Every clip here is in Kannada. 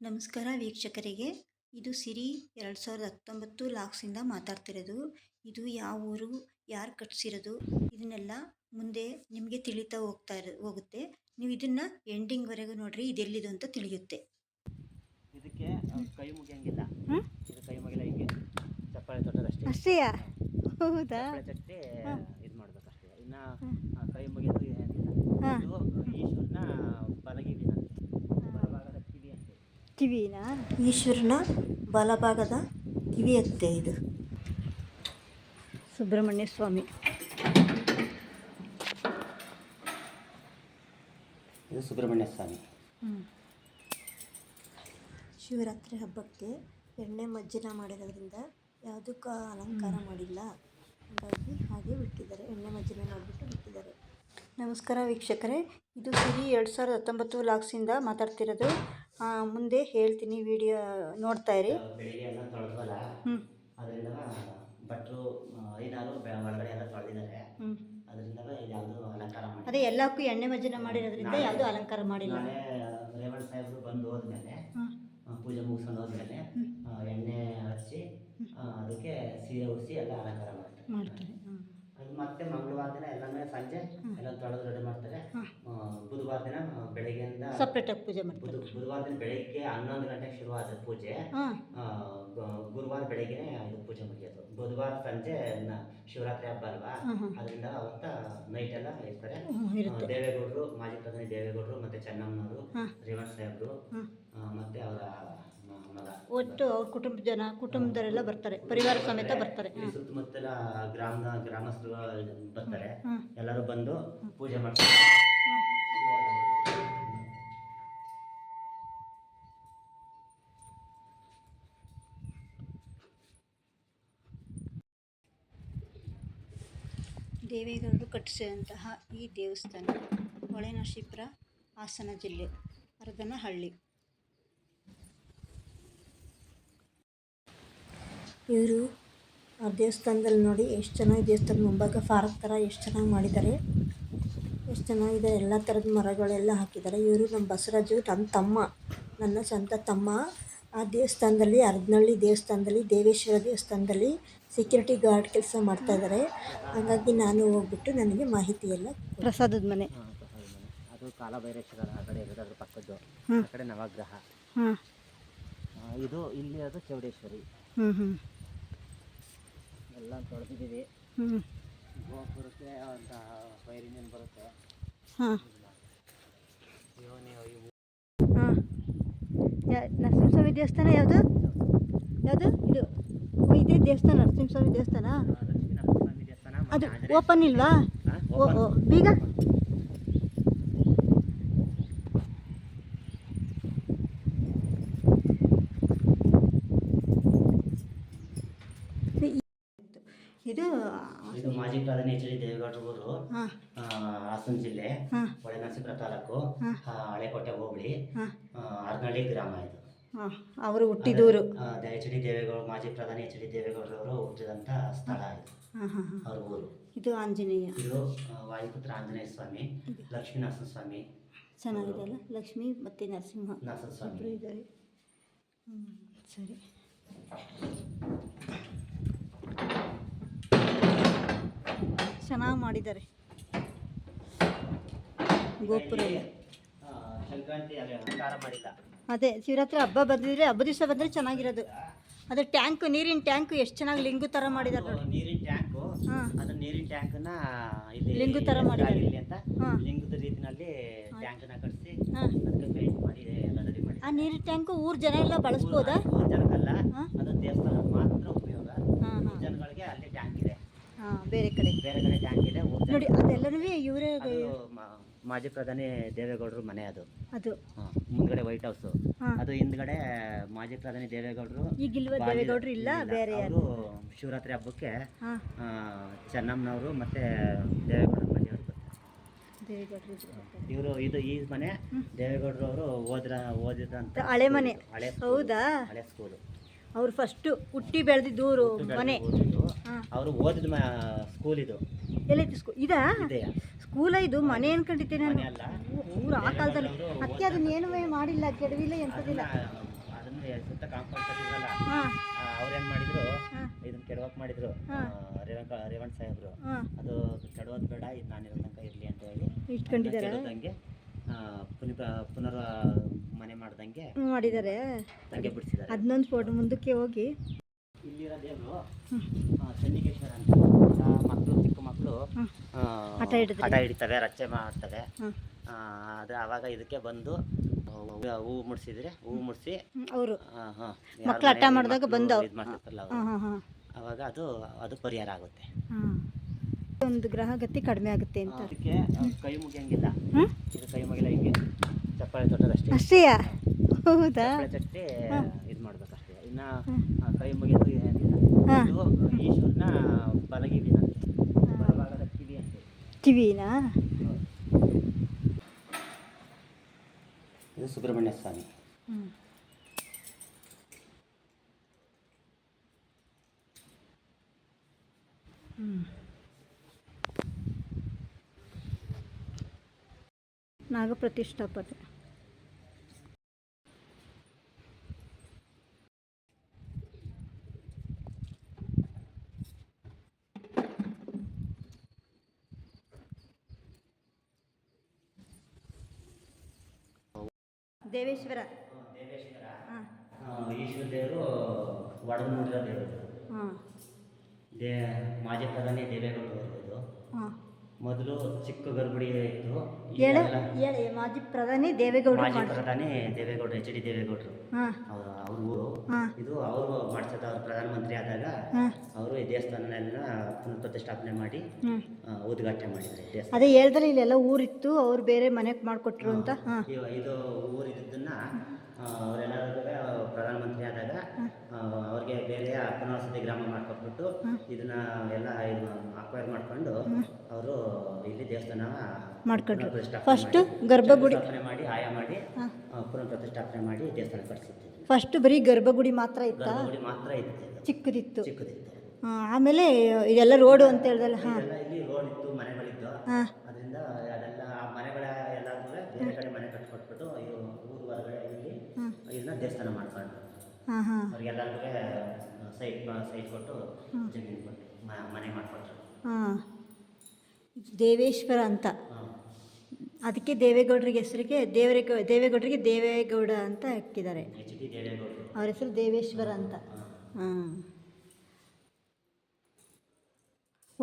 ನಮಸ್ಕಾರ ವೀಕ್ಷಕರಿಗೆ. ಇದು ಸಿರಿ ಎರಡು ಸಾವಿರದ ಹತ್ತೊಂಬತ್ತು ಲಾಕ್ಸಿಂದ ಮಾತಾಡ್ತಿರೋದು. ಇದು ಯಾವ ಊರು ಯಾರು ಕಟ್ಸಿರೋದು ಇದನ್ನೆಲ್ಲ ಮುಂದೆ ನಿಮಗೆ ತಿಳಿತಾ ಹೋಗ್ತಾ ಇರೋ ಹೋಗುತ್ತೆ. ನೀವು ಇದನ್ನು ಎಂಡಿಂಗ್ವರೆಗೂ ನೋಡ್ರಿ ಇದೆಲ್ಲಿದು ಅಂತ ತಿಳಿಯುತ್ತೆ. ಇದಕ್ಕೆ ಕೈ ಮುಗಿಯಂಗಿಲ್ಲ? ಇದು ಕೈ ಮುಗಿಲ್ಲ ಹಿಂಗೆ ಚಪ್ಪಾಳೆ ತೊಟ್ಟದಷ್ಟೇ. ಅಷ್ಟೇಯಾ? ಹೌದಾ? ತಟ್ಟಿ ಇದು ಮಾಡ್ಬೇಕಷ್ಟೇ. ಇನ್ನ ಕೈ ಮುಗಿಯೋದು ಏನಿಲ್ಲ. ಇದು ಈಶ್ವರನ ಅಂತೆ ಕಿವಿನಾ? ಈಶ್ವರನ ಬಲಭಾಗದ ಕಿವಿಯತ್ತೆ ಇದು. ಸುಬ್ರಹ್ಮಣ್ಯ ಸ್ವಾಮಿ. ಇದು ಸುಬ್ರಹ್ಮಣ್ಯ ಸ್ವಾಮಿ. ಶಿವರಾತ್ರಿ ಹಬ್ಬಕ್ಕೆ ಎಣ್ಣೆ ಮಜ್ಜನ ಮಾಡಿರೋದ್ರಿಂದ ಯಾವುದಕ್ಕೂ ಅಲಂಕಾರ ಮಾಡಿಲ್ಲ. ಹಾಗಾಗಿ ಹಾಗೆ ಬಿಟ್ಟಿದ್ದಾರೆ. ಎಣ್ಣೆ ಮಜ್ಜನ ಮಾಡಿಬಿಟ್ಟು ಬಿಟ್ಟಿದ್ದಾರೆ. ನಮಸ್ಕಾರ ವೀಕ್ಷಕರೇ. ಇದು ಸಿರಿ ಎರಡು ಸಾವಿರದ ಹತ್ತೊಂಬತ್ತು ಲಾಕ್ಸಿಂದ ಮಾತಾಡ್ತಿರೋದು ಮುಂದೆ ಹೇಳ್ತೀನಿ ವಿಡಿಯೋ ನೋಡ್ತಾ ಇರಿ. ಬೆಳಿಗ್ಗೆ ಎಲ್ಲ ತೊಳೆದ್ವಲ್ಲ ಅದರಿಂದ ಭಟ್ರು ಐದಾರು ಒಳಗಡೆ ಎಲ್ಲ ತೊಳೆದಿದ್ದಾರೆ. ಅದರಿಂದ ಇದು ಅಲಂಕಾರ ಮಾಡಿ ಅದೇ ಎಲ್ಲಕ್ಕೂ ಎಣ್ಣೆ ಮಜ್ಜನ ಮಾಡಿರೋದ್ರಿಂದ ಯಾವುದೂ ಅಲಂಕಾರ ಮಾಡಿಲ್ಲ. ನಾಳೆ ರೇವಣ್ಣ ಸಾಹೇಬರು ಬಂದು ಹೋದ್ಮೇಲೆ ಪೂಜೆ ಮುಗಿಸ್ಕೊಂಡು ಹೋದ್ಮೇಲೆ ಎಣ್ಣೆ ಹಚ್ಚಿ ಅದಕ್ಕೆ ಸೀರೆ ಉಡಿಸಿ ಎಲ್ಲ ಅಲಂಕಾರ ಮಾಡ್ತಾರೆ. ಮಾಡ್ತಾರೆ. ಮತ್ತೆ ಮಂಗಳವಾರ ದಿನ ಎಲ್ಲನೇ ಸಂಜೆ ಎಲ್ಲ ತೊಳೆದು ರೆಡಿ ಮಾಡ್ತಾರೆ. ದಿನ ಬೆಳಗ್ಗೆಯಿಂದ ಸಪ್ರೇಟಾಗಿ ಪೂಜೆ ಮಾಡ್ತಾರೆ. ಬುಧ ಬುಧವಾರ ದಿನ ಬೆಳಗ್ಗೆ ಹನ್ನೊಂದು ಗಂಟೆಗೆ ಶುರುವಾದ ಪೂಜೆ. ಹಾಂ. ಗುರುವಾರ ಬೆಳಗ್ಗೆನೆ ಇದು ಪೂಜೆ ಮುಗಿಯೋದು. ಬುಧವಾರ ಸಂಜೆ ನ- ಶಿವರಾತ್ರಿ ಹಬ್ಬ ಅಲ್ವಾ. ಅದರಿಂದ ಅವತ್ತ ನೈಟ್ ಎಲ್ಲ ಇರ್ತಾರೆ. ಇರುತ್ತೆ. ದೇವೇಗೌಡರು ಮಾಜಿ ಪ್ರಧಾನಿ ದೇವೇಗೌಡರು ಮತ್ತೆ ಚೆನ್ನಮ್ಮನವರು ಹಾಂ. ರೇವಣ್ಣ ಸಾಹೇಬರು ಹಾಂ ಆ, ಮತ್ತೆ ಅವರ ಮಗ. ಒಟ್ಟು ಅವ್ರ ಕುಟುಂಬ ಜನ ಕುಟುಂಬದವರೆಲ್ಲ ಬರ್ತಾರೆ. ಪರಿವಾರ ಸಮೇತ ಬರ್ತಾರೆ. ಇಲ್ಲಿ ಸುತ್ತಮುತ್ತಲ ಗ್ರಾಮದ ಗ್ರಾಮಸ್ಥರು ಬರ್ತಾರೆ. ಎಲ್ಲರೂ ಬಂದು ಪೂಜೆ ಮಾಡ್ತಾರೆ. ದೇವೇಗೌಡರು ಕಟ್ಟಿಸಿದಂತಹ ಈ ದೇವಸ್ಥಾನ ಹೊಳೆನರಸೀಪುರ ಹಾಸನ ಜಿಲ್ಲೆ, ಹರದನಹಳ್ಳಿ. ಇವರು ಆ ದೇವಸ್ಥಾನದಲ್ಲಿ ನೋಡಿ ಎಷ್ಟು ಚೆನ್ನಾಗಿ ದೇವಸ್ಥಾನ, ಮುಂಭಾಗ ಫಾರಕ್ ಥರ ಎಷ್ಟು ಚೆನ್ನಾಗಿ ಮಾಡಿದ್ದಾರೆ. ಎಷ್ಟು ಚೆನ್ನಾಗಿದೆ, ಎಲ್ಲ ಥರದ ಮರಗಳೆಲ್ಲ ಹಾಕಿದ್ದಾರೆ. ಇವರು ನಮ್ಮ ಬಸವರಾಜು ನನ್ನ ತಮ್ಮ, ನನ್ನ ಸ್ವಂತ ತಮ್ಮ. ಆ ದೇವಸ್ಥಾನದಲ್ಲಿ ಅರ್ಧನಹಳ್ಳಿ ದೇವಸ್ಥಾನದಲ್ಲಿ ದೇವೇಶ್ವರ ದೇವಸ್ಥಾನದಲ್ಲಿ ಸೆಕ್ಯೂರಿಟಿ ಗಾರ್ಡ್ ಕೆಲಸ ಮಾಡ್ತಾ ಇದ್ದಾರೆ ಹಾಗಾಗಿ ನಾನು ಹೋಗ್ಬಿಟ್ಟು ನನಗೆ ಮಾಹಿತಿ ಎಲ್ಲ ಪ್ರಸಾದದ ಮನೆ. ಅದು ಕಾಲಭೈರೇಶ್ವರ ಆ ಕಡೆ ಇರೋದು ಅದ್ರ ಪಕ್ಕದ್ದು. ಹ್ಮ್. ಆ ಕಡೆ ನವಗ್ರಹ. ಹಾಂ. ಆ, ಇದು ಇಲ್ಲಿ ಅದು ಚೌಡೇಶ್ವರಿ. ಹ್ಞೂ ಹ್ಞೂ ಎಲ್ಲ ತೊಳೆದಿದ್ದೀವಿ. ಹ್ಞೂ ಗೋಪುರಕ್ಕೆ ಅಂತ ಫೈರ್ ಇಂಜಿನ್ ಬರುತ್ತೆ. ಹಾಂ ಯೋನಿ ಇವು ಹಾಂ ನರಸಿಂಹಸ್ವಾಮಿ ದೇವಸ್ಥಾನ ಯಾವುದು? ಯಾವುದು? ಇದು ಇದೆ ದೇವಸ್ಥಾನ ನರಸಿಂಹಸ್ವಾಮಿ ದೇವಸ್ಥಾನ? ಅದು ಓಪನ್ ಇಲ್ವಾ? ಓ ಓ ಬೀಗ ಇದು ಇದು ಮಾಜಿ ಪ್ರಧಾನಿ ಎಚ್ ಡಿ ದೇವೇಗೌಡರು ಹಾಸನ ಜಿಲ್ಲೆ ಹೊಳೆನರಸೀಪುರ ತಾಲೂಕು ಹಳೆಕೋಟೆ ಹೋಬಳಿ ಅರ್ನಳ್ಳಿ ಗ್ರಾಮ ಇದು. ಅವರು ಹುಟ್ಟಿದವರು ಎಚ್ ಡಿ ದೇವೇಗೌಡ ಮಾಜಿ ಪ್ರಧಾನಿ ಎಚ್ ಡಿ ದೇವೇಗೌಡರವರು ಹುಟ್ಟಿದಂತ ಸ್ಥಳ ಇದು. ಅವ್ರ ಊರು. ಇದು ಆಂಜನೇಯ. ಇದು ವಾಯುಪುತ್ರ ಆಂಜನೇಯ ಸ್ವಾಮಿ ಲಕ್ಷ್ಮೀ ನರಸಿಂಹ ಸ್ವಾಮಿ ಚೆನ್ನಾಗಿದೆ ಅಲ್ಲ? ಲಕ್ಷ್ಮಿ ಮತ್ತು ನರಸಿಂಹ. ನರಸಿಂಹ ಸ್ವಾಮಿ ಇದ್ದಾರೆ ಹ್ಞೂ ಸರಿ. ಚೆನ್ನಾಗಿ ಮಾಡಿದ್ದಾರೆ. ಗೋಪುರ ಎಲ್ಲ ಅದೇ ಶಿವರಾತ್ರಿ ಹಬ್ಬ ಬಂದಿದ್ರೆ ಹಬ್ಬ ದಿವಸ ಬಂದರೆ ಚೆನ್ನಾಗಿರೋದು. ಅದೇ ಟ್ಯಾಂಕ್ ನೀರಿನ ಟ್ಯಾಂಕ್ ಎಷ್ಟು ಚೆನ್ನಾಗಿ ಲಿಂಗು ಥರ ಮಾಡಿದ್ದಾರೆ ನೋಡಿ. ನೀರಿನ ಟ್ಯಾಂಕು ಅದು ನೀರಿನ ಟ್ಯಾಂಕನ್ನ ಇಲ್ಲಿ ಲಿಂಗು ಥರ ಮಾಡಿದ್ದಾರೆ. ಆಗಿರ್ಲಿ ಅಂತ ಲಿಂಗದ ರೀತಿನಲ್ಲಿ ಟ್ಯಾಂಕನ್ನ ಕಟ್ಟಿಸಿ ಅದಕ್ಕೆ ಪೇಂಟ್ ಮಾಡಿ ಎಲ್ಲ ರೆಡಿ ಮಾಡಿ ಆ ನೀರಿನ ಟ್ಯಾಂಕು ಊರು ಜನ ಎಲ್ಲ ಬಳಸ್ಬೋದಾ? ಊರ್ ಜನಕ್ಕಲ್ಲ. ಅದು ದೇವಸ್ಥಾನ ಮಾತ್ರ ಉಪಯೋಗ. ಜನಗಳಿಗೆ ಅಲ್ಲಿ ಟ್ಯಾಂಕ್ ಇದೆ. ಹಾಂ ಬೇರೆ ಕಡೆ. ಬೇರೆ ಕಡೆ ಟ್ಯಾಂಕ್ ಇದೆ ನೋಡಿ ಅದೆಲ್ಲನೂ ಇವರೇ ಅದು ಮ- ಮಾಜಿ ಪ್ರಧಾನಿ ದೇವೇಗೌಡರು ಮನೆ ಅದು. ಅದು. ಹಾ, ಮುಂದ್ಗಡೆ ವೈಟ್ ಹೌಸ್ ಹಾಂ. ಅದು ಹಿಂದ್ಗಡೆ ಮಾಜಿ ಪ್ರಧಾನಿ ದೇವೇಗೌಡರು ಈಗಿಲ್ವ ದೇವೇಗೌಡರು ಇಲ್ಲ ಬೇರೆ ಯಾರು? ಅವರು ಶಿವರಾತ್ರಿ ಹಬ್ಬಕ್ಕೆ ಹಾಂ. ಆ, ಚೆನ್ನಮ್ಮನವರು ಮತ್ತೆ ದೇವೇಗೌಡರ ಮನೆಯವರು ದೇವೇಗೌಡರು ಇದ್ರು. ಇವರು ಇದು ಈ ಮನೆ ದೇವೇಗೌಡರು ಅವರು ಓದ್ರ ಓದಿದಂತ ಹಳೆ ಮನೆ. ಹಳೆ ಹೌದಾ? ಹಳೆ ಸ್ಕೂಲು ಅವ್ರು ಫಸ್ಟು ಹುಟ್ಟಿ ಬೆಳೆದಿದ್ದು ಅವರು ಮನೆ. ಅವರು ಓದಿದ ಸ್ಕೂಲ್ ಇದು. ಎಲ್ಲಿ ಸ್ಕೂ ಇದಾ? ಸ್ಕೂಲ ಇದು? ಮನೆ ಅನ್ಕೊಂಡಿದ್ದೆ ನಾನು. ಊರು ಆ ಕಾಲದಲ್ಲಿ. ಅದಕ್ಕೆ ಅದನ್ನ ಏನು ಮಾಡಿಲ್ಲ ಕೆಡವಿಲ್ಲ ಎಂಥದಿಲ್ಲ ಸುತ್ತ ಕಾಂಪೌಂಡ್ ಕಟ್ಟಿದ್ರಲ್ಲ ಹಾಂ. ಅವ್ರೇನು ಮಾಡಿದ್ರು ಇದನ್ನ ಕೆಡವಕ್ ಮಾಡಿದ್ರು. ರೇವಂತ ರೇವಣ್ ಸಾಹೇಬ್ರು. ಅದು ಕೆಡವೋದು ಬೇಡ ಇದು ನಾನಿರೋ ತನಕ ಇರ್ಲಿ ಅಂತ ಹೇಳಿ. ಇಟ್ಕೊಂಡಿದ್ದಾರೆ? ಪುನಃ ಪುನರ್ ಮನೆ ಮಾಡ್ದಂಗೆ ಮಾಡಿದ್ದಾರೆ ಹಂಗೆ ಬಿಡಿಸಿದ್ದಾರೆ ಹನ್ನೊಂದು ಫೋಟೋ ಮುಂದಕ್ಕೆ ಹೋಗಿ. ಇಲ್ಲಿರೋ ದೇವರು ಹ್ಮ್. ಚಂಡಿಕೇಶ್ವರ ಅಂತ. ಮಕ್ಕಳು ಚಿಕ್ಕ ಮಕ್ಕಳು. ಹಠ ಹಿಡಿತವೆ ರಚ್ಚೆ ಮಾಡ್ತವೆ. ಅದು ಆವಾಗ ಇದಕ್ಕೆ ಬಂದು ಹೂ ಮುಡ್ಸಿದ್ರೆ ಹೂ ಮುಡ್ಸಿ ಅವರು. ಹಾಂ ಮಕ್ಕಳು ಹಠ ಮಾಡಿದಾಗ ಬಂದು ಅವಾಗ ಅದು ಅದು ಪರಿಹಾರ ಆಗುತ್ತೆ. ಒಂದು ಗ್ರಹ ಗತಿ ಕಡಿಮೆ ಆಗುತ್ತೆ ಅಂತ. ಅದಕ್ಕೆ ಕೈ ಮುಗಿಯಂಗಿಲ್ಲ ಇದು ಕೈ ಮುಗಿಲ್ಲ ಹಿಂಗೆ ಚಪ್ಪಾಳೆ ತೊಟ್ಟದಷ್ಟೇ ಅಷ್ಟೇ. ಹೌದಾ? ತಟ್ಟಿ ಇದು ಮಾಡ್ಬೇಕಷ್ಟೇ. ಇನ್ನು ಇನ್ನ ಕೈ ಮುಗಿಯೋದು ಏನಿಲ್ಲ. ಈಶ್ವರನ ಬಲಗಿವಿನಂತೆ ಬಲಭಾಗದ ಕಿವಿ ಅಂತ. ಕಿವಿನಾ? ಇದು ಸುಬ್ರಹ್ಮಣ್ಯ ಸ್ವಾಮಿ ಹ್ಞೂ ಹ್ಞೂ ನಾಗ ಪ್ರತಿಷ್ಠಾಪನೆ. ದೇವೇಶ್ವರ. ಈಶ್ವರ ದೇವರು ಒಡೆದು ನೋಡಿರೋ ದೇವರು. ಹಾಂ. ದೇ ಮಾಜಿ ಪ್ರಧಾನಿ ದೇವೇಗೌಡರು. ಮೊದಲು ಚಿಕ್ಕ ಗರ್ಭಿಣಿ ಇದ್ರು ಹೇಳ ಹೇಳಿ ಮಾಜಿ ಪ್ರಧಾನಿ ದೇವೇಗೌಡರು ಮಾಜಿ ಪ್ರಧಾನಿ ದೇವೇಗೌಡರು ಎಚ್ ಡಿ ದೇವೇಗೌಡರು. ಅವ್ರ ಊರು. ಇದು ಅವರು ಮಾಡಿಸಿದ ಅವ್ರು ಪ್ರಧಾನಮಂತ್ರಿ ಆದಾಗ ಅವರು ಈ ದೇವಸ್ಥಾನನೆಲ್ಲ ಪುನಃ ಪ್ರತಿಷ್ಠಾಪನೆ ಮಾಡಿ ಉದ್ಘಾಟನೆ ಮಾಡಿದ್ದಾರೆ. ದೇವಸ್ಥಾನ ಅದೇ ಹೇಳಿದ್ರೆ ಇಲ್ಲೆಲ್ಲ ಊರಿತ್ತು ಅವ್ರು ಬೇರೆ ಮನೆಗೆ ಮಾಡಿಕೊಟ್ರು ಅಂತ? ಹಾಂ. ಇವ- ಇದು ಊರಿದ್ದನ್ನ ಪ್ರಧಾನಮಂತ್ರಿ ಆದಾಗ ಆ, ಅವ್ರಿಗೆ ಬೇರೆ ಪುನರ್ವಸತಿ ಗ್ರಾಮ ಮಾಡ್ಕೊಟ್ಬಿಟ್ಟು ಇದನ್ನ ಎಲ್ಲ ಇದು ಅಕ್ವೈರ್ ಮಾಡ್ಕೊಂಡು ಅವರು ಇಲ್ಲಿ ದೇವಸ್ಥಾನ ಮಾಡ್ಕೊಂಡ್ರು. ಫಸ್ಟ್ ಮಾಡಿ- ಗರ್ಭಗುಡಿ ಪ್ರತಿಷ್ಠಾಪನೆ ಮಾಡಿ ಆಯಾ ಮಾಡಿ ಆ, ಪುನಃ ಪ್ರತಿಷ್ಠಾಪನೆ ಮಾಡಿ ದೇವಸ್ಥಾನ ಕಟ್ಸಿದ್ದು ಫಸ್ಟ್ ಬರೀ ಗರ್ಭಗುಡಿ ಮಾತ್ರ ಇತ್ತು? ಗರ್ಭಗುಡಿ ಮಾತ್ರ ಇತ್ತು. ಇದು. ಚಿಕ್ಕದಿತ್ತು. ಚಿಕ್ಕದಿತ್ತು. ಆಮೇಲೆ ಇದೆಲ್ಲ ರೋಡು ಅಂತ ಹೇಳ್ದಲ್ಲ ಹಾಂ. ಹಾಂ. ಹಾಂ. ಹಾಂ ಹಾಂ. ದೇವೇಶ್ವರ ಅಂತ. ಅದಕ್ಕೆ ದೇವೇಗೌಡರಿಗೆ ಹೆಸರಿಗೆ ದೇವರೇ ದೇವೇಗೌಡರಿಗೆ ದೇವೇಗೌಡ ಅಂತ ಹಾಕಿದ್ದಾರೆ. ಅವ್ರ ಹೆಸರು ದೇವೇಶ್ವರ ಅಂತ. ಹಾಂ.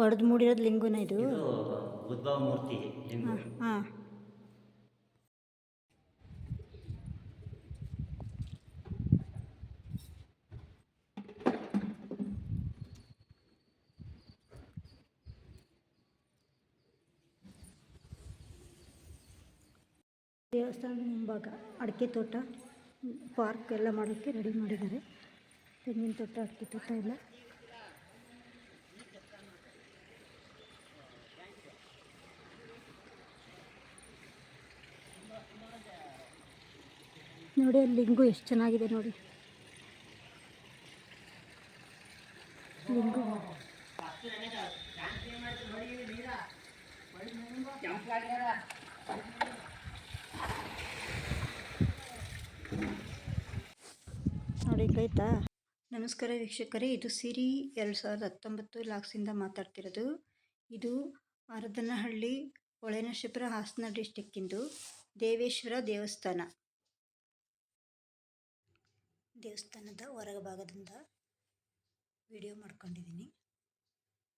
ಒಡೆದು ಮೂಡಿರೋದು ಲಿಂಗುನ ಇದು? ಉದ್ಭವ ಮೂರ್ತಿ ಹಾಂ ದೇವಸ್ಥಾನದ ಮುಂಭಾಗ ಅಡಿಕೆ ತೋಟ ಪಾರ್ಕ್ ಎಲ್ಲ ಮಾಡೋಕ್ಕೆ ರೆಡಿ ಮಾಡಿದ್ದಾರೆ. ತೆಂಗಿನ ತೋಟ ಅಡಿಕೆ ತೋಟ ಎಲ್ಲ. ನೋಡಿ, ಅಲ್ಲಿ ಲಿಂಗು ಎಷ್ಟು ಚೆನ್ನಾಗಿದೆ ನೋಡಿ. ಲಿಂಗು ನೋಡಿ ಕೈತಾ ನಮಸ್ಕಾರ ವೀಕ್ಷಕರೇ, ಇದು ಸಿರಿ ಎರಡು ಸಾವಿರದ ಹತ್ತೊಂಬತ್ತು ಲಾಕ್ಸಿಂದ ಮಾತಾಡ್ತಿರೋದು. ಇದು ಹರದನಹಳ್ಳಿ ಹೊಳೆನಶಿಪುರ ಹಾಸನ ಡಿಸ್ಟಿಕ್ಕಿಂದು ದೇವೇಶ್ವರ ದೇವಸ್ಥಾನ. ದೇವಸ್ಥಾನದ ಹೊರಗ ಭಾಗದಿಂದ ವಿಡಿಯೋ ಮಾಡ್ಕೊಂಡಿದ್ದೀನಿ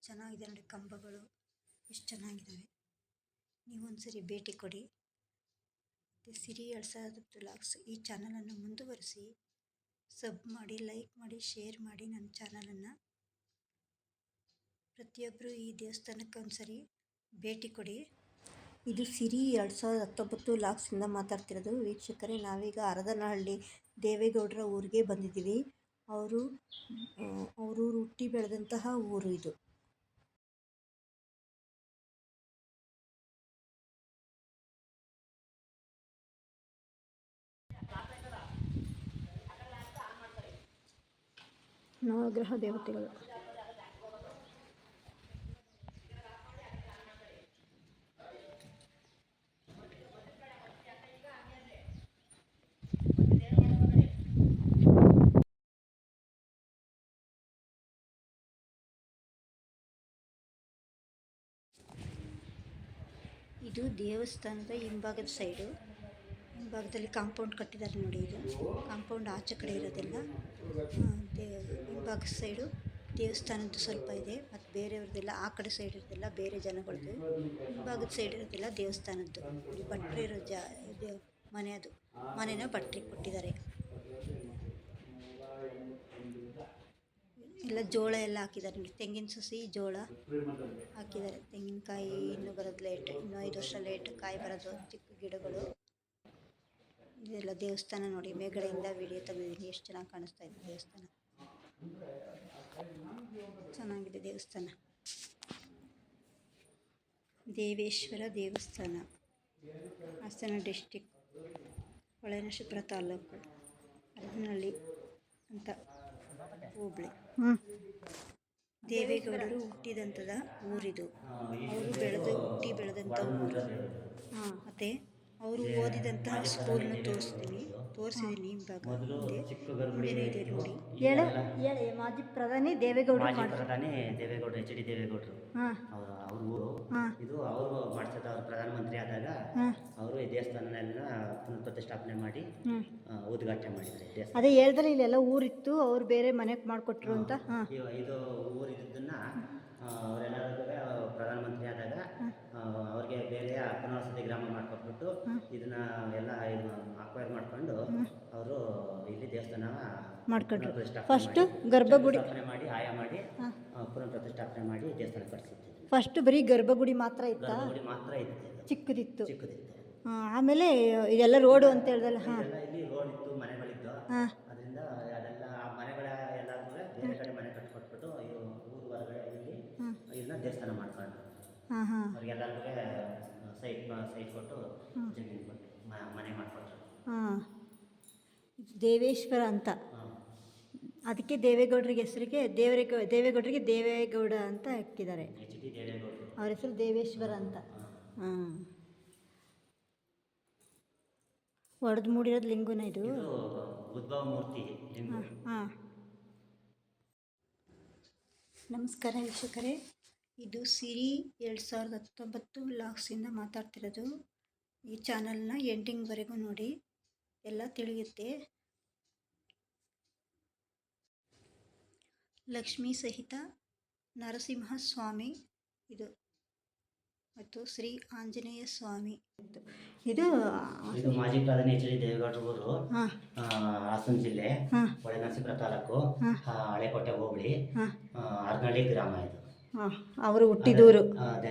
ಚೆನ್ನಾಗಿದೆ ನೋಡಿ ಕಂಬಗಳು, ಎಷ್ಟು ಚೆನ್ನಾಗಿದ್ದಾವೆ ನೀವೊಂದ್ಸರಿ ಭೇಟಿ ಕೊಡಿ. ಸಿರಿ ಎರಡು ಸಾವಿರದ ಲಾಕ್ಸ್ ಈ ಚಾನಲನ್ನು ಮುಂದುವರಿಸಿ ಸಬ್ ಮಾಡಿ ಲೈಕ್ ಮಾಡಿ ಶೇರ್ ಮಾಡಿ ನನ್ನ ಚಾನಲನ್ನು ಪ್ರತಿಯೊಬ್ಬರು ಈ ದೇವಸ್ಥಾನಕ್ಕೆ ಒಂದ್ಸರಿ ಭೇಟಿ ಕೊಡಿ. ಇದು ಸಿರಿ ಎರಡು ಸಾವಿರದ ಹತ್ತೊಂಬತ್ತು ಲಾಕ್ಸಿಂದ ಮಾತಾಡ್ತಿರೋದು. ವೀಕ್ಷಕರೇ, ನಾವೀಗ ಹರದನಹಳ್ಳಿ ದೇವೇಗೌಡರ ಊರಿಗೆ ಬಂದಿದ್ದೀವಿ. ಅವರು ಅವರು ಹುಟ್ಟಿ ಬೆಳೆದಂತಹ ಊರು ಇದು. ನವಗ್ರಹ ದೇವತೆಗಳು. ಇದು ದೇವಸ್ಥಾನದ ಹಿಂಭಾಗದ ಸೈಡು. ಹಿಂಭಾಗದಲ್ಲಿ ಕಾಂಪೌಂಡ್ ಕಟ್ಟಿದ್ದಾರೆ ನೋಡಿ ಇದು. ಕಾಂಪೌಂಡ್ ಆಚೆ ಕಡೆ ಇರೋದಿಲ್ಲ. ದೇ, ಹಿಂಭಾಗದ ಸೈಡು ದೇವಸ್ಥಾನದ್ದು ಸ್ವಲ್ಪ ಇದೆ. ಮತ್ತು ಬೇರೆಯವ್ರದ್ದೆಲ್ಲ ಆ ಕಡೆ ಸೈಡ್ ಇರೋದಿಲ್ಲ ಬೇರೆ ಜನಗಳದ್ದು ಹಿಂಭಾಗದ ಸೈಡ್ ಇರೋದಿಲ್ಲ ದೇವಸ್ಥಾನದ್ದು. ಭಟ್ರು ಇರೋ ಜಾ, ಇದು ಮನೆ ಅದು. ಮನೆನ ಭಟ್ರಿಗೆ ಕೊಟ್ಟಿದ್ದಾರೆ. ಎಲ್ಲ ಜೋಳ ಎಲ್ಲ ಹಾಕಿದ್ದಾರೆ. ನೋಡಿ ತೆಂಗಿನ ಸಸಿ, ಜೋಳ ಹಾಕಿದ್ದಾರೆ. ತೆಂಗಿನಕಾಯಿ ಇನ್ನೂ ಬರೋದು ಲೇಟ್ ಇನ್ನೂ ಐದು ವರ್ಷ ಲೇಟ್ ಕಾಯಿ ಬರೋದು, ಚಿಕ್ಕ ಗಿಡಗಳು. ಇದೆಲ್ಲ ದೇವಸ್ಥಾನ ನೋಡಿ ಮೇಗಡೆಯಿಂದ ವಿಡಿಯೋ ತೆಗೆದಿದ್ದೀನಿ. ಎಷ್ಟು ಚೆನ್ನಾಗಿ ಕಾಣಿಸ್ತಾ ಇದೆ ದೇವಸ್ಥಾನ. ಚೆನ್ನಾಗಿದೆ ದೇವಸ್ಥಾನ. ದೇವೇಶ್ವರ ದೇವಸ್ಥಾನ. ಹಾಸನ ಡಿಸ್ಟಿಕ್ ಹೊಳೆನಶಿಪುರ ತಾಲೂಕು ಹರದನಹಳ್ಳಿ ಅಂತ. ಹೋಬಳಿ. ದೇವೇಗೌಡರು ಹುಟ್ಟಿದಂಥದ ಊರಿದು. ಅವರು ಬೆಳೆದು ಹುಟ್ಟಿ ಬೆಳೆದಂಥ ಊರು. ಹಾಂ. ಮತ್ತು ಅವರು ಓದಿದಂತಹ ಸ್ಕೂಲ್ ತೋರಿಸ್ತೀನಿ ತೋರಿಸಿದ್ದೀನಿ ಇವಾಗ ಮೊದಲು ಮುಂದೆ. ಚಿಕ್ಕ ಗರ್ಭಗುಡಿ ಮುಂದೆನೇ ಇದೆ ನೋಡಿ. ಹೇಳ ಹೇಳಿ. ಮಾಜಿ ಪ್ರಧಾನಿ ದೇವೇಗೌಡ ಮಾಜಿ ಪ್ರಧಾನಿ ದೇವೇಗೌಡರು ಎಚ್ ಡಿ ದೇವೇಗೌಡರು. ಅವರು ಅವ್ರ ಅವ್ರ ಊರು. ಇದು ಅವರು ಮಾಡಿಸಿದ ಅವ್ರು ಪ್ರಧಾನಮಂತ್ರಿ ಆದಾಗ ಅವರು ಈ ದೇವಸ್ಥಾನನೆಲ್ಲ ಪುನಃ ಪ್ರತಿಷ್ಠಾಪನೆ ಮಾಡಿ ಉದ್ಘಾಟನೆ ಮಾಡಿದ್ರು ಅದೇ ಹೇಳ್ದ್ರೆ ಇಲ್ಲೆಲ್ಲ ಊರಿತ್ತು ಅವ್ರು ಬೇರೆ ಮನೆಗೆ ಮಾಡಿಕೊಟ್ರು ಅಂತ. ಇದು ಊರಿದ್ದನ್ನ ಅವರೆಲ್ಲರಿಗೂ ಪ್ರಧಾನಮಂತ್ರಿ ಆದಾಗ ಅವ್ರಿಗೆ ಬೇರೆ ಪುನರ್ವಸತಿ ಗ್ರಾಮ ಮಾಡ್ಕೊಟ್ಬಿಟ್ಟು ಇದನ್ನ ಎಲ್ಲ ಅಕ್ವೈರ್ ಮಾಡ್ಕೊಂಡು ಅವರು ಇಲ್ಲಿ ದೇವಸ್ಥಾನ ಮಾಡ್ಕೊಂಡ್ರು. ಫಸ್ಟ್ ಗರ್ಭಗುಡಿ ಮಾಡಿ ಆಯ ಮಾಡಿ ಪುನಃ ಪ್ರತಿಷ್ಠಾಪನೆ ಮಾಡಿ ದೇವಸ್ಥಾನ ಕಟ್ಸಿದ್ರು ಫಸ್ಟ್ ಬರೀ ಗರ್ಭಗುಡಿ ಮಾತ್ರ ಇತ್ತ? ಗರ್ಭಗುಡಿ ಮಾತ್ರ ಇತ್ತು ಚಿಕ್ಕದಿತ್ತು. ಚಿಕ್ಕದಿತ್ತು. ಆಮೇಲೆ ಇದೆಲ್ಲ ರೋಡು ಅಂತ ಹೇಳ್ದಲ್ಲ ಹಾಂ. ಇಲ್ಲಿ ರೋಡ್ ಇತ್ತು ಮನೆಗಳಿದ್ದು ಹಾಂ ಅದರಿಂದ ಅದೆಲ್ಲ ಆ ಮನೆಗಳ ಎಲ್ಲಾದ್ರೂ ಬೇರೆ ಕಡೆ ಮನೆ ಕಟ್ಕೊಟ್ಬಿಟ್ಟು ಇವು ಊರು ಹೊರಗಡೆ ಇಲ್ಲಿ ಹ್ಮ್. ಇದನ್ನ ದೇವಸ್ಥಾನ ಮಾಡ್ಕೊಂಡು ಹಾಂ ಹಾಂ. ಅವ್ರಿಗೆಲ್ಲರಿಗೂ ಸೈಟ್ ಸೈಟ್ ಕೊಟ್ಟು ಜಮೀನು ಕೊಟ್ಟು ಮನೆ ಮಾಡಿಕೊಟ್ರು. ಹಾಂ. ದೇವೇಶ್ವರ ಅಂತ. ಅದಕ್ಕೆ ದೇವೇಗೌಡರಿಗೆ ಹೆಸರಿಗೆ ದೇವರೇ ದೇವೇಗೌಡರಿಗೆ ದೇವೇಗೌಡ ಅಂತ ಹಾಕಿದ್ದಾರೆ. ಅವ್ರ ಹೆಸರು ದೇವೇಶ್ವರ ಅಂತ. ಹಾಂ. ಒಡೆದು ಮೂಡಿರೋದು ಲಿಂಗುನ ಇದು. ಉದ್ಭವ ಮೂರ್ತಿ ಹಾಂ. ನಮಸ್ಕಾರ ವೀಕ್ಷಕರೇ. ಇದು ಸಿರಿ ಎರಡು ಸಾವಿರದ ಹತ್ತೊಂಬತ್ತು ವ್ಲಾಗ್ಸಿಂದ ಮಾತಾಡ್ತಿರೋದು. ಈ ಚಾನಲ್ನ ಎಂಡಿಂಗ್ವರೆಗೂ ನೋಡಿ ಎಲ್ಲ ತಿಳಿಯುತ್ತೆ. ಲಕ್ಷ್ಮೀ ಸಹಿತ ನರಸಿಂಹ ಸ್ವಾಮಿ ಇದು. ಮತ್ತು ಶ್ರೀ ಆಂಜನೇಯ ಸ್ವಾಮಿ. ಇದು ಇದು ಮಾಜಿ ಪ್ರಧಾನಿ ಎಚ್ ಡಿ ದೇವೇಗೌಡರು ಆ, ಹಾಸನ ಜಿಲ್ಲೆ ಹಾಂ. ಹೊಳೆನರಸೀಪುರ ತಾಲೂಕು ಹಳೆಕೋಟೆ ಹೋಬಳಿ ಅರ್ನಳ್ಳಿ ಗ್ರಾಮ ಇದು. ಅವರು ಹುಟ್ಟಿದೂರು.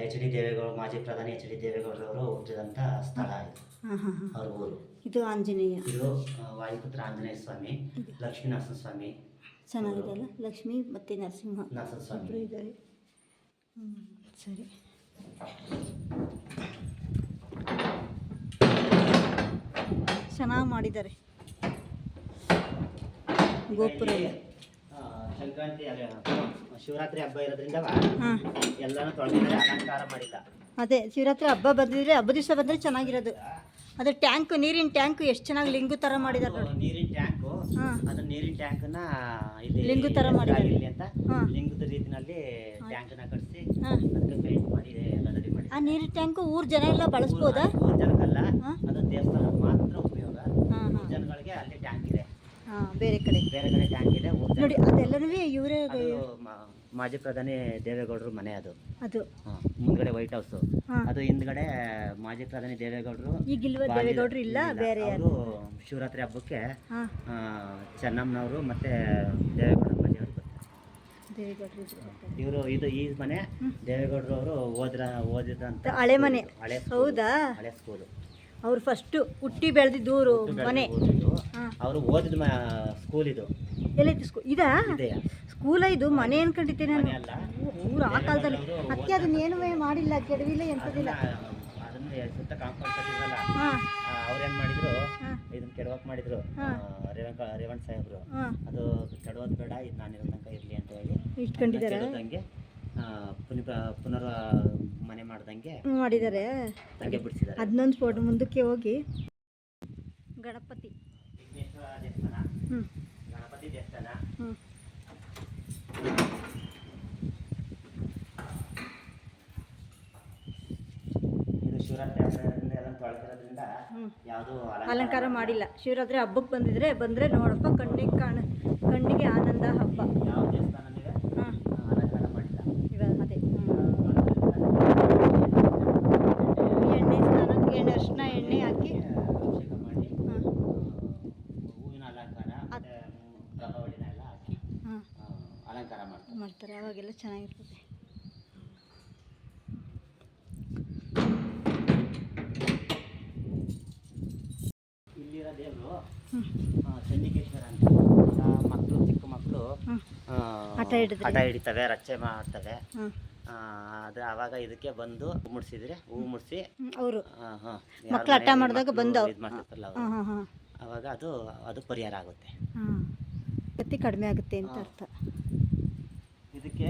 ಎಚ್ ಡಿ ದೇವೇಗೌಡ ಮಾಜಿ ಪ್ರಧಾನಿ ಎಚ್ ಡಿ ದೇವೇಗೌಡರವರು ಹುಟ್ಟಿದಂತ ಸ್ಥಳ ಇದು. ಅವ್ರ ಊರು. ಇದು ಆಂಜನೇಯ. ಇದು ವಾಯುಪುತ್ರ ಆಂಜನೇಯ ಸ್ವಾಮಿ ಲಕ್ಷ್ಮೀ ಸ್ವಾಮಿ ಚೆನ್ನಾಗಿದೆ ಅಲ್ಲ? ಲಕ್ಷ್ಮಿ ಮತ್ತು ನರಸಿಂಹ. ನರಸಿಂಹ ಇದ್ದಾರೆ. ಹ್ಞೂ ಸರಿ. ಚೆನ್ನಾಗಿ ಮಾಡಿದ್ದಾರೆ. ಗೋಪುರ ಸಂಕ್ರಾಂತಿ ಶಿವರಾತ್ರಿ ಹಬ್ಬ ಇರೋದ್ರಿಂದ ಎಲ್ಲಾನು ತೊಳೆದಿದ್ದಾರೆ ಅಲಂಕಾರ ಮಾಡಿಲ್ಲ ಅದೇ ಶಿವರಾತ್ರಿ ಹಬ್ಬ ಬಂದಿದ್ರೆ ಹಬ್ಬ ದಿವಸ ಬಂದ್ರೆ ಚೆನ್ನಾಗಿರೋದು. ಅದೇ ಟ್ಯಾಂಕ್ ನೀರಿನ ಟ್ಯಾಂಕ್ ಎಷ್ಟು ಚೆನ್ನಾಗಿ ಲಿಂಗು ತರ ಮಾಡಿದಾರೆ ನೋಡಿ. ನೀರಿನ ಟ್ಯಾಂಕ್. ಅದು ಅದನ್ನ ನೀರಿನ ನ ಇಲ್ಲಿ ಲಿಂಗು ತರ ಮಾಡಿದ್ದಾರೆ. ಆಗಿರ್ಲಿ ಅಂತ ಲಿಂಗದ ರೀತಿನಲ್ಲಿ ಟ್ಯಾಂಕ್ ಕಟ್ಸಿ ಹಾಂ. ಅದಕ್ಕೆ ಪೇಂಟ್ ಮಾಡಿ ಎಲ್ಲ ರೆಡಿ ಮಾಡಿ ಆ ನೀರಿನ ಟ್ಯಾಂಕ್ ಊರ್ ಜನ ಎಲ್ಲ ಬಳಸ್ಬೋದಾ? ಊರ್ ಜನಕ್ಕಲ್ಲ. ಅದು ದೇವಸ್ಥಾನಕ್ಕೆ ಮಾತ್ರ ಉಪಯೋಗ ಹಾಂ ಊರ್ ಹಾಂ ಜನಗಳಿಗೆ ಅಲ್ಲಿ ಟ್ಯಾಂಕ್ ಇದೆ ಹಾಂ ಬೇರೆ ಕಡೆ. ಬೇರೆ ಕಡೆ ಟ್ಯಾಂಕ್ ಇದೆ ನೋಡಿ ಅದೆಲ್ಲನೂ ಇವರೇ ಅದು ಮಾ- ಮಾಜಿ ಪ್ರಧಾನಿ ದೇವೇಗೌಡರು ಮನೆ ಅದು. ಅದು. ಹಾ, ಮುಂದ್ಗಡೆ ವೈಟ್ ಹೌಸ್ ಹಾಂ. ಅದು ಹಿಂದ್ಗಡೆ ಮಾಜಿ ಪ್ರಧಾನಿ ದೇವೇಗೌಡರು ಈಗಿಲ್ವ ದೇವೇಗೌಡರು ಇಲ್ಲ ಬೇರೆ ಯಾರು? ಅವರು ಶಿವರಾತ್ರಿ ಹಬ್ಬಕ್ಕೆ ಹಾಂ. ಆ, ಚೆನ್ನಮ್ಮನವರು ಮತ್ತೆ ದೇವೇಗೌಡರ ಮನೆಯವರು ಬರ್ತಾರೆ. ದೇವೇಗೌಡರು ಇದ್ರು ಇವರು ಇದು ಈ ಮನೆ ದೇವೇಗೌಡರು ಅವರು ಓದ್ರ ಓದಿದಂತ ಹಳೆ ಮನೆ. ಹಳೆ ಹೌದಾ? ಹಳೆ ಸ್ಕೂಲು ಅವ್ರು ಫಸ್ಟು ಹುಟ್ಟಿ ಬೆಳೆದಿದ್ದು ಮನೆ. ಹಾಂ. ಅವರು ಓದಿದ ಸ್ಕೂಲ್ ಇದು. ಎಲ್ಲೈತಿ ಸ್ಕೂಲ್ ಇದಾ? ಇದೆಯಾ? ಸ್ಕೂಲ ಇದು? ಮನೆ ಅನ್ಕೊಂಡಿದ್ದೆ ನಾನು. ಮನೆ ಅಲ್ಲ. ಊರು ಆ ಕಾಲದಲ್ಲಿ. ಅದಕ್ಕೆ ಅದನ್ನ ಏನು ಮಾಡಿಲ್ಲ ಕೆಡವಿಲ್ಲ ಎಂಥದಿಲ್ಲ ಅದನ್ನ ಅದನ್ನ ಎರಡ್ ಸುತ್ತ ಕಾಂಪೌಂಡ್ ಕಟ್ಟಿದ್ರಲ್ಲ ಹಾಂ. ಅವ್ರೇನ್ ಮಾಡಿದ್ರು? ಹಾಂ. ಇದನ್ನ ಕೆಡವಕ್ ಮಾಡಿದ್ರು. ಹಾ. ಆ, ರೇವಂಕ ರೇವಣ್ ಸಾಹೇಬ್ರು. ಹಾಂ. ಅದು ಕೆಡವೋದು ಬೇಡ ಇದು ನಾನು ಇರೋ ತನಕ ಇರಲಿ ಅಂತ ಹೇಳಿ. ಇಟ್ಕೊಂಡಿದ್ದಾರೆ? ಕೆಡದಂಗೆ ಪುನಃ ಪುನರ್ ಮನೆ ಮಾಡ್ದಂಗೆ ಮಾಡಿದ್ದಾರೆ ಹಂಗೆ ಬಿಡಿಸಿದ್ದಾರೆ ಹದಿನೊಂದು ಫೋಟೋ ಮುಂದಕ್ಕೆ ಹೋಗಿ. ಗಣಪತಿ. ದೇವಸ್ಥಾನ ಗಣಪತಿ ದೇವಸ್ಥಾನ ಅಲಂಕಾರ ಮಾಡಿಲ್ಲ. ಶಿವರಾತ್ರಿ ಹಬ್ಬಕ್ಕೆ ಬಂದಿದ್ರೆ ಬಂದ್ರೆ ನೋಡಪ್ಪ ಕಣ್ಣಿಗೆ ಕಾಣ ಕಣ್ಣಿಗೆ ಆನಂದ ಹಬ್ಬ ಯಾವ ದೇವಸ್ಥಾನನಿಗೆ ಹಾಂ ಅಲಂಕಾರ ಮಾಡಿಲ್ಲ ಇವಾಗ ಅದೇ ಹ್ಮ್. ನೋಡೋದ್ರಿಂದ ಎಣ್ಣೆ ಸ್ನಾನಕ್ಕೆ ಎಣ್ಣೆ ಅರ್ಶಿನ ಎಣ್ಣೆ ಹಾಕಿ ಅಭಿಷೇಕ ಮಾಡಿ ಹಾಂ ಹೂವಿನ ಅಲಂಕಾರ ಮತ್ತೆ ಪ್ರಭಾವಳಿನ ಎಲ್ಲ ಹಾಕಿ ಹಾಂ ಆ, ಅಲಂಕಾರ ಮಾಡ್ತಾರೆ ಅವಾಗೆಲ್ಲ ಚೆನ್ನಾಗಿರ್ತದೆ. ಇಲ್ಲಿರೋ ದೇವರು ಹ್ಮ್. ಚಂಡಿಕೇಶ್ವರ ಅಂತ. ಮಕ್ಕಳು ಚಿಕ್ಕ ಮಕ್ಕಳು. ಹಠ ಹಿಡಿತವೆ ರಚೆ ಮಾಡ್ತವೆ. ಅದು ಆವಾಗ ಇದಕ್ಕೆ ಬಂದು ಮುಡ್ಸಿದ್ರೆ ಹೂ ಮುಡ್ಸಿ. ಅವರು. ಮಕ್ಕಳು ಹಠ ಮಾಡಿದಾಗ ಬಂದು ಅವಾಗ ಅದು ಅದು ಪರಿಹಾರ ಆಗುತ್ತೆ. ಕಡಿಮೆ ಆಗುತ್ತೆ ಅಂತ. ಅರ್ಥ. ಇದಕ್ಕೆ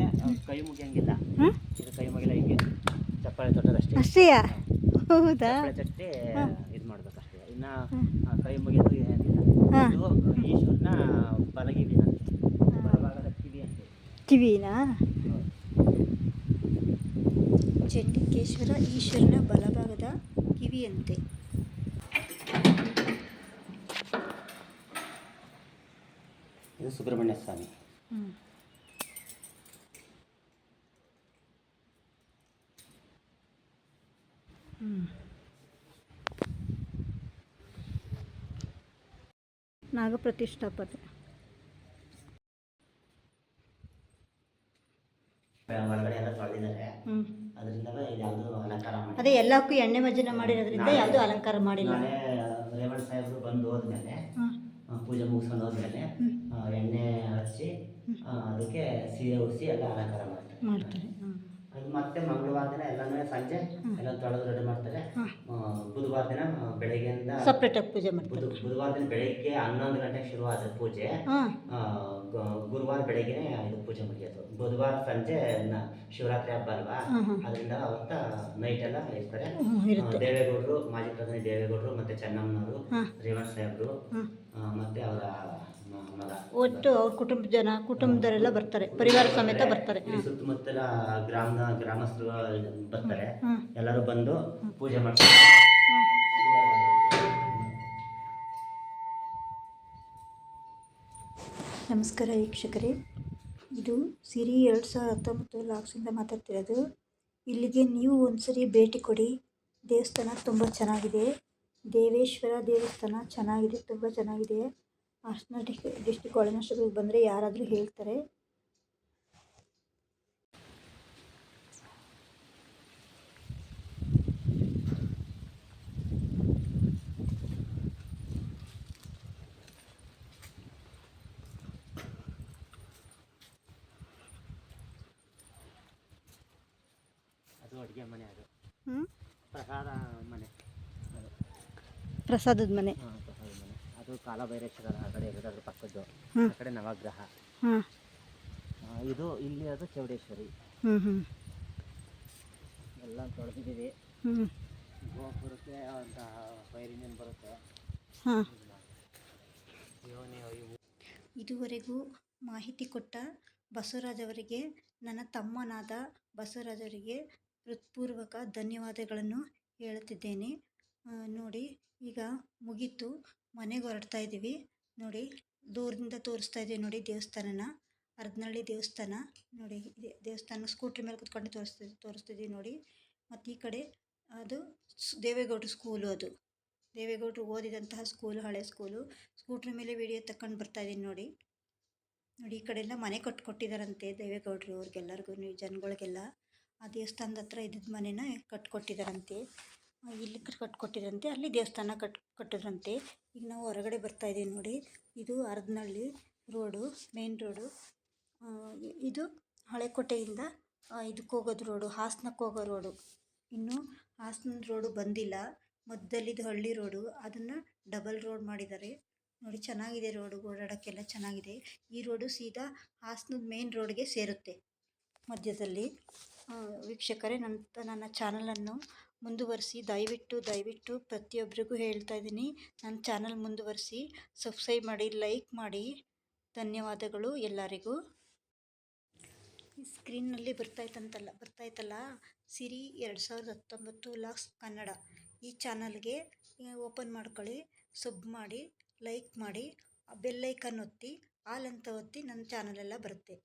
ಕೈ ಮುಗಿಯಂಗಿಲ್ಲ. ಹ್ಞೂ ಇದು ಕೈ ಮುಗಿಲ್ಲ ಹಿಂಗೆ ಚಪ್ಪಾಳೆ ತೊಟ್ಟದಷ್ಟೇ ಅಷ್ಟೇಯಾ ಹೌದಾ? ತಟ್ಟಿ ಇದು ಮಾಡ್ಬೇಕಷ್ಟೇ. ಇನ್ನು ಕೈ ಮುಗಿಯೋದು ಏನಿಲ್ಲ. ಇದು ಈಶ್ವರನ ಬಲಗಿವಿ ಬಲಭಾಗದ ಕಿವಿ ಅಂತ. ಕಿವಿನಾ? ಚಂಡಿಕೇಶ್ವರ ಈಶ್ವರನ ಬಲಭಾಗದ ಕಿವಿಯಂತೆ ಇದು ಸುಬ್ರಹ್ಮಣ್ಯ ಸ್ವಾಮಿ ಹ್ಞೂ ಹ್ಞೂ ನಾಗಪ್ರತಿಷ್ಠಾಪನೆ ಒಳಗಡೆ ಎಲ್ಲ ತೊಳೆದಿದ್ದಾರೆ ಹ್ಞೂ ಅದರಿಂದವೇ ಇದು ಯಾವುದು ಅಲಂಕಾರ ಮಾಡಿ ಅದೇ ಎಲ್ಲಕ್ಕೂ ಎಣ್ಣೆ ಮಜ್ಜನ ಮಾಡಿರೋದ್ರಿಂದ ಯಾವುದು ಅಲಂಕಾರ ಮಾಡಿಲ್ಲ. ರೇವಣ್ಣ ರೇವಣ ಸಾಹೇಬರು ಬಂದು ಹೋದ್ಮೇಲೆ ಪೂಜೆ ಮುಗಿಸ್ಕೊಂಡು ಹೋದ್ಮೇಲೆ ಎಣ್ಣೆ ಹಚ್ಚಿ ಅದಕ್ಕೆ ಸೀರೆ ಉಡಿಸಿ ಎಲ್ಲ ಅಲಂಕಾರ ಮಾಡ್ತಾರೆ. ಮತ್ತೆ ಮಂಗಳವಾರ ದಿನ ಎಲ್ಲಾನು ಸಂಜೆ ಎಲ್ಲ ತೊಳೆದು ರೆಡಿ ಮಾಡ್ತಾರೆ. ಬುಧವಾರ ದಿನ ಬೆಳಗ್ಗೆಯಿಂದ ಪೂಜೆ ಮಾಡ್ತಾರೆ. ಬುಧ ಬುಧವಾರ ದಿನ ಬೆಳಗ್ಗೆ ಹನ್ನೊಂದು ಗಂಟೆಗೆ ಶುರುವಾದ ಪೂಜೆ. ಗುರುವಾರ ಬೆಳಗ್ಗೆನೆ ಇದು ಪೂಜೆ ಮುಗಿಯೋದು. ಬುಧವಾರ ಸಂಜೆ ಶಿವರಾತ್ರಿ ಹಬ್ಬ ಅಲ್ವಾ. ಅದರಿಂದ ಅವತ್ತ ನೈಟ್ ಎಲ್ಲ ಇರ್ತಾರೆ. ದೇವೇಗೌಡರು ಮಾಜಿ ಪ್ರಧಾನಿ ದೇವೇಗೌಡರು ಮತ್ತೆ ಚೆನ್ನಮ್ಮನವರು ರೇವಣ್ ಸಾಹೇಬ್ರು ಮತ್ತೆ ಅವರ ಒಟ್ಟು ಅವ್ರ ಕುಟುಂಬ ಜನ ಕುಟುಂಬದವರೆಲ್ಲ ಬರ್ತಾರೆ ಪರಿವಾರ ಸಮೇತ ಬರ್ತಾರೆ. ಇಲ್ಲಿ ಸುತ್ತಮುತ್ತಲ ಗ್ರಾಮದ ಗ್ರಾಮಸ್ಥರು ಬರ್ತಾರೆ. ಎಲ್ಲರೂ ಬಂದು ಪೂಜೆ ಮಾಡ್ತಾರೆ. ನಮಸ್ಕಾರ ವೀಕ್ಷಕರೇ. ಇದು ಸಿರಿ ಎರಡು ಸಾವಿರದ ಹತ್ತೊಂಬತ್ತು ಲಾಕ್ಸಿಂದ ಮಾತಾಡ್ತಿರೋದು. ಇಲ್ಲಿಗೆ ನೀವು ಒಂದ್ಸರಿ ಭೇಟಿ ಕೊಡಿ. ದೇವಸ್ಥಾನ ತುಂಬ ಚೆನ್ನಾಗಿದೆ. ದೇವೇಶ್ವರ ದೇವಸ್ಥಾನ ಚೆನ್ನಾಗಿದೆ ತುಂಬ ಚೆನ್ನಾಗಿದೆ. ಹಾಸನ ಡಿಸ್ ಡಿಸ್ಟಿಕ್ ಒಳನಷ್ಟಕ್ಕೆ ಬಂದರೆ ಯಾರಾದರೂ ಹೇಳ್ತಾರೆ. ಅಡುಗೆ ಮನೆ ಅದು. ಪ್ರಸಾದ ಮನೆ. ಪ್ರಸಾದದ ಮನೆ. ಅದು ಕಾಲಭೈರೇಶ್ವರ ಆ ಕಡೆ ಇರೋದು ಅದ್ರ ಪಕ್ಕದ್ದು ಹ್ಮ್. ಆ ಕಡೆ ನವಗ್ರಹ. ಹಾಂ ಆ, ಇದು ಇಲ್ಲಿ ಅದು ಚೌಡೇಶ್ವರಿ. ಹ್ಞೂ ಹ್ಞೂ ಎಲ್ಲ ತೊಳೆದಿದ್ದೀವಿ. ಹ್ಞೂ ಗೋಪುರಕ್ಕೆ ಅಂತ ಫೈರ್ ಇಂಜಿನ್ ಬರುತ್ತೆ? ಹಾಂ. ಯೋನಿ ಇದುವರೆಗೂ ಮಾಹಿತಿ ಕೊಟ್ಟ ಬಸವರಾಜ್ ಅವರಿಗೆ ನನ್ನ ತಮ್ಮನಾದ ಬಸವರಾಜ್ ಅವರಿಗೆ ಹೃತ್ಪೂರ್ವಕ ಧನ್ಯವಾದಗಳನ್ನು ಹೇಳುತ್ತಿದ್ದೇನೆ. ಆ, ನೋಡಿ ಈಗ ಮುಗೀತು. ಮನೆಗೆ ಹೊರಡ್ತಾ ಇದ್ದೀವಿ ನೋಡಿ, ದೂರದಿಂದ ತೋರಿಸ್ತಾ ಇದ್ದೀವಿ ನೋಡಿ ದೇವಸ್ಥಾನನ. ಅರ್ಧನಳ್ಳಿ ದೇವಸ್ಥಾನ. ನೋಡಿ ದೇವಸ್ಥಾನ ಸ್ಕೂಟ್ರಿ ಮೇಲೆ ಕುತ್ಕೊಂಡು ತೋರಿಸ್ತಾ ತೋರಿಸ್ತಿದ್ದೀವಿ ನೋಡಿ. ಮತ್ತು ಈ ಕಡೆ ಅದು ದೇವೇಗೌಡರು ಸ್ಕೂಲು ಅದು. ದೇವೇಗೌಡರು ಓದಿದಂತಹ ಸ್ಕೂಲು, ಹಳೆ ಸ್ಕೂಲು. ಸ್ಕೂಟ್ರಿ ಮೇಲೆ ವಿಡಿಯೋ ಬರ್ತಾ ಇದ್ದೀನಿ ನೋಡಿ. ನೋಡಿ, ಈ ಕಡೆ ಎಲ್ಲ ಮನೆ ಕಟ್ಟು ಕೊಟ್ಟಿದ್ದಾರಂತೆ ದೇವೇಗೌಡರು ಅವ್ರಿಗೆಲ್ಲರಿಗೂ ಜನಗಳಿಗೆಲ್ಲ. ಆ ದೇವಸ್ಥಾನದ ಹತ್ರ ಇದ್ದಿದ್ದ ಮನೆನ ಕಟ್ಕೊಟ್ಟಿದ್ದಾರಂತೆ ಇಲ್ಲಿ ಕಟ್ಕೊಟ್ಟಿದ್ರಂತೆ ಅಲ್ಲಿ ದೇವಸ್ಥಾನ ಕಟ್, ಕಟ್ಟಿದ್ರಂತೆ. ಈಗ ನಾವು ಹೊರಗಡೆ ಬರ್ತಾ ಇದ್ದೀವಿ ನೋಡಿ. ಇದು ಅರ್ಧನಳ್ಳಿ ರೋಡು ಮೇನ್ ರೋಡು. ಇದು ಹಳೆಕೋಟೆಯಿಂದ ಇದಕ್ಕೆ ಹೋಗೋದು ರೋಡು, ಹಾಸನಕ್ಕೆ ಹೋಗೋ ರೋಡು. ಇನ್ನು ಹಾಸನ ರೋಡು ಬಂದಿಲ್ಲ. ಮಧ್ಯದಲ್ಲಿದ್ದು ಹಳ್ಳಿ ರೋಡು, ಅದನ್ನು ಡಬಲ್ ರೋಡ್ ಮಾಡಿದ್ದಾರೆ. ನೋಡಿ, ಚೆನ್ನಾಗಿದೆ ರೋಡು, ಓಡಾಡೋಕ್ಕೆಲ್ಲ ಚೆನ್ನಾಗಿದೆ. ಈ ರೋಡು ಸೀದಾ ಹಾಸನದ ಮೇನ್ ರೋಡ್ಗೆ ಸೇರುತ್ತೆ ಮಧ್ಯದಲ್ಲಿ. ವೀಕ್ಷಕರೇ, ನನ್ನ ನನ್ನ ಚಾನಲನ್ನು ಮುಂದುವರಿಸಿ, ದಯವಿಟ್ಟು ದಯವಿಟ್ಟು ಪ್ರತಿಯೊಬ್ಬರಿಗೂ ಹೇಳ್ತಾ ಇದ್ದೀನಿ. ನನ್ನ ಚಾನಲ್ ಮುಂದುವರಿಸಿ, ಸಬ್ಸ್ಕ್ರೈಬ್ ಮಾಡಿ, ಲೈಕ್ ಮಾಡಿ. ಧನ್ಯವಾದಗಳು ಎಲ್ಲರಿಗೂ. ಸ್ಕ್ರೀನ್ನಲ್ಲಿ ಬರ್ತಾಯ್ತಂತಲ್ಲ ಬರ್ತಾಯ್ತಲ್ಲ ಸಿರಿ ಎರಡು ಸಾವಿರದ ಹತ್ತೊಂಬತ್ತು ಲಾಕ್ಸ್ ಕನ್ನಡ. ಈ ಚಾನಲ್ಗೆ ಓಪನ್ ಮಾಡ್ಕೊಳ್ಳಿ, ಸಬ್ ಮಾಡಿ, ಲೈಕ್ ಮಾಡಿ ಬೆಲ್ಲೈಕನ್ ಒತ್ತಿ, ಆಲ್ ಒತ್ತಿ ನನ್ನ ಚಾನಲೆಲ್ಲ ಬರುತ್ತೆ.